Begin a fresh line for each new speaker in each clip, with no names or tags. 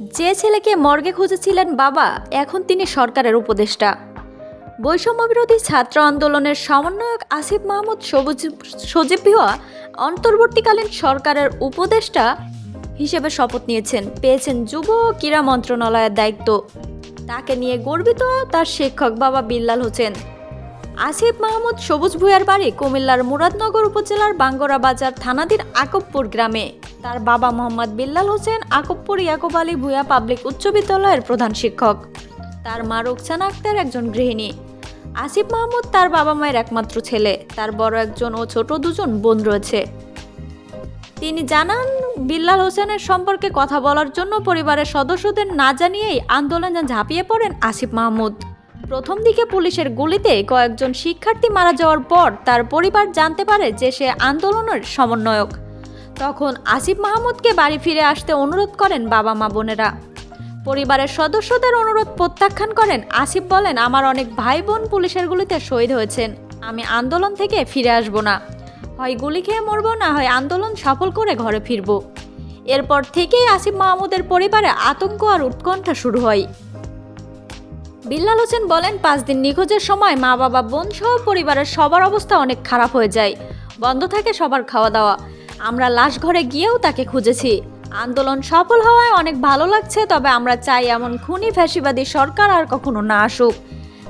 যে ছেলেকে মর্গে খুঁজেছিলেন বাবা, এখন তিনি সরকারের উপদেষ্টা। বৈষম্য বিরোধী ছাত্র আন্দোলনের সমন্বয়ক আসিফ মাহমুদ সবুজ সজীব ভিওয়া অন্তর্বর্তীকালীন সরকারের উপদেষ্টা হিসেবে শপথ নিয়েছেন। পেয়েছেন যুব ক্রীড়া মন্ত্রণালয়ের দায়িত্ব। তাকে নিয়ে গর্বিত তার শিক্ষক বাবা বিল্লাল হোসেন। আসিফ মাহমুদ সবুজ ভূঁইয়ার বাড়ি কুমিল্লার মুরাদনগর উপজেলার বাঙ্গরা বাজার থানাধীন আকবপুর গ্রামে। তার বাবা মোহাম্মদ বিল্লাল হোসেন, আকবপুর ইয়াকুব আলী ভূঁইয়া পাবলিক উচ্চ বিদ্যালয়ের প্রধান শিক্ষক। তার মা রোকসানা আক্তার একজন গৃহিণী। আসিফ মাহমুদ তার বাবা মায়ের একমাত্র ছেলে। তার বড় একজন ও ছোট দুজন বোন রয়েছে। তিনি জানান, বিল্লাল হোসেনের সম্পর্কে কথা বলার জন্য পরিবারের সদস্যদের না জানিয়েই আন্দোলনে ঝাঁপিয়ে পড়েন আসিফ মাহমুদ। প্রথম দিকে পুলিশের গুলিতে কয়েকজন শিক্ষার্থী মারা যাওয়ার পর তার পরিবার জানতে পারে যে সে আন্দোলনের সমন্বয়ক। তখন আসিফ মাহমুদকে বাড়ি ফিরে আসতে অনুরোধ করেন বাবা মা বোনেরা। পরিবারের সদস্যদের অনুরোধ প্রত্যাখ্যান করেন। আসিফ বলেন, আমার অনেক ভাই বোন পুলিশের গুলিতে শহীদ হয়েছেন। আমি আন্দোলন থেকে ফিরে আসব না। হয় গুলি খেয়ে মরবো, না হয় আন্দোলন সফল করে ঘরে ফিরব। এরপর থেকেই আসিফ মাহমুদের পরিবারে আতঙ্ক আর উৎকণ্ঠা শুরু হয়। বিল্লাল হোসেন বলেন, পাঁচ দিন নিখোঁজের সময় মা, বাবা, বোন সহ পরিবারের সবার অবস্থা অনেক খারাপ হয়ে যায়। বন্ধ থাকে সবার খাওয়া দাওয়া আমরা লাশ ঘরে গিয়েও তাকে খুঁজেছি। আন্দোলন সফল হওয়ায় অনেক ভালো লাগছে, তবে আমরা চাই এমন খুনি ফ্যাসিবাদী সরকার আর কখনো না আসুক।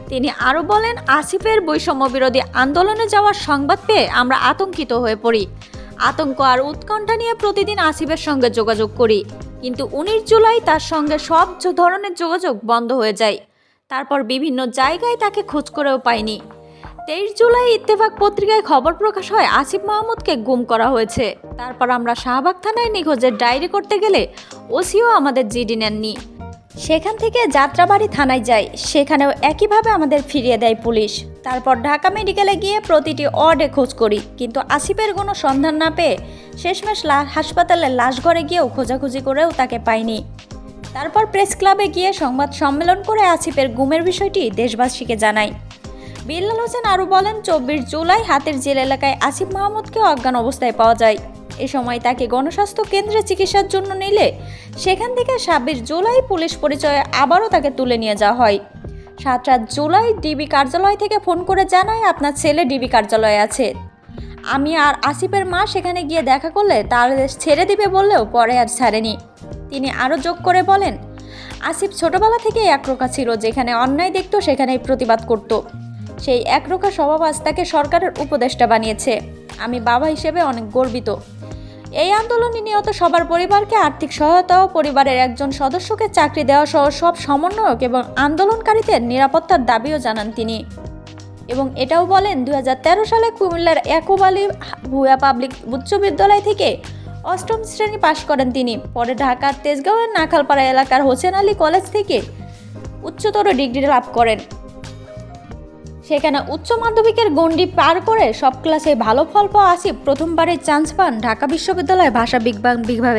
তিনি আরও বলেন, আসিফের বৈষম্য বিরোধী আন্দোলনে যাওয়ার সংবাদ পেয়ে আমরা আতঙ্কিত হয়ে পড়ি। আতঙ্ক আর উৎকণ্ঠা নিয়ে প্রতিদিন আসিফের সঙ্গে যোগাযোগ করি। কিন্তু উনিশ জুলাই তার সঙ্গে সব ধরনের যোগাযোগ বন্ধ হয়ে যায়। তারপর বিভিন্ন জায়গায় তাকে খোঁজ করেও পাইনি। তেইশ জুলাই ইত্তেফাক পত্রিকায় খবর প্রকাশ হয় আসিফ মাহমুদকে গুম করা হয়েছে। তারপর আমরা শাহবাগ থানায় নিখোঁজের ডায়েরি করতে গেলে ওসিও আমাদের জিডি নেননি। সেখান থেকে যাত্রাবাড়ি থানায় যাই। সেখানেও একইভাবে আমাদের ফিরিয়ে দেয় পুলিশ। তারপর ঢাকা মেডিকেলে গিয়ে প্রতিটি ওয়ার্ডে খোঁজ করি। কিন্তু আসিফের কোনো সন্ধান না পেয়ে শেষমেশ হাসপাতালে লাশ ঘরে গিয়েও খোঁজাখুঁজি করেও তাকে পাইনি। তারপর প্রেস ক্লাবে গিয়ে সংবাদ সম্মেলন করে আসিফের গুমের বিষয়টি দেশবাসীকে জানাই বিল্লাল হোসেন আরও বলেন, চব্বিশ জুলাই হাতের জেল এলাকায় আসিফ মাহমুদকে অজ্ঞান অবস্থায় পাওয়া যায়। এ সময় তাকে গণস্বাস্থ্য কেন্দ্রে চিকিৎসার জন্য নিলে সেখান থেকে ছাব্বিশ জুলাই পুলিশ পরিচয়ে আবারও তাকে তুলে নিয়ে যাওয়া হয়। সাতটা জুলাই ডিবি কার্যালয় থেকে ফোন করে জানায়, আপনার ছেলে ডিবি কার্যালয়ে আছে। আমি আর আসিফের মা সেখানে গিয়ে দেখা করলে তার ছেড়ে দিবে বললেও পরে আর ছাড়েনি। তিনি আরও যোগ করে বলেন, আসিফ ছোটবেলা থেকেই একরোখা ছিল, যেখানে অন্যায় দেখত, সেখানেই প্রতিবাদ করত। সেই একরোখা স্বভাব আজ তাকে সরকারের উপদেষ্টা বানিয়েছে। আমি বাবা হিসেবে অনেক গর্বিত। এই আন্দোলনে নিহত সবার পরিবারকে আর্থিক সহায়তা ও পরিবারের একজন সদস্যকে চাকরি দেওয়া সহ সব সমন্বয়ক এবং আন্দোলনকারীদের নিরাপত্তার দাবিও জানান তিনি। এবং এটাও বলেন দু হাজার তেরো সালে কুমিল্লার ইয়াকুব আলী ভুয়া পাবলিক উচ্চ বিদ্যালয় থেকে অষ্টম শ্রেণি পাশ করেন তিনি। পরে ঢাকার তেজগাঁওয়ের নাখালপাড়া এলাকার হোসেন আলী কলেজ থেকে উচ্চতর ডিগ্রি লাভ করেন। সেখানে উচ্চ মাধ্যমিকের গণ্ডি পার করে সব ক্লাসে ভালো ফল পাওয়া আসিফ প্রথমবারের চান্স পান ঢাকা বিশ্ববিদ্যালয়ে ভাষা বিজ্ঞান বিভাগে।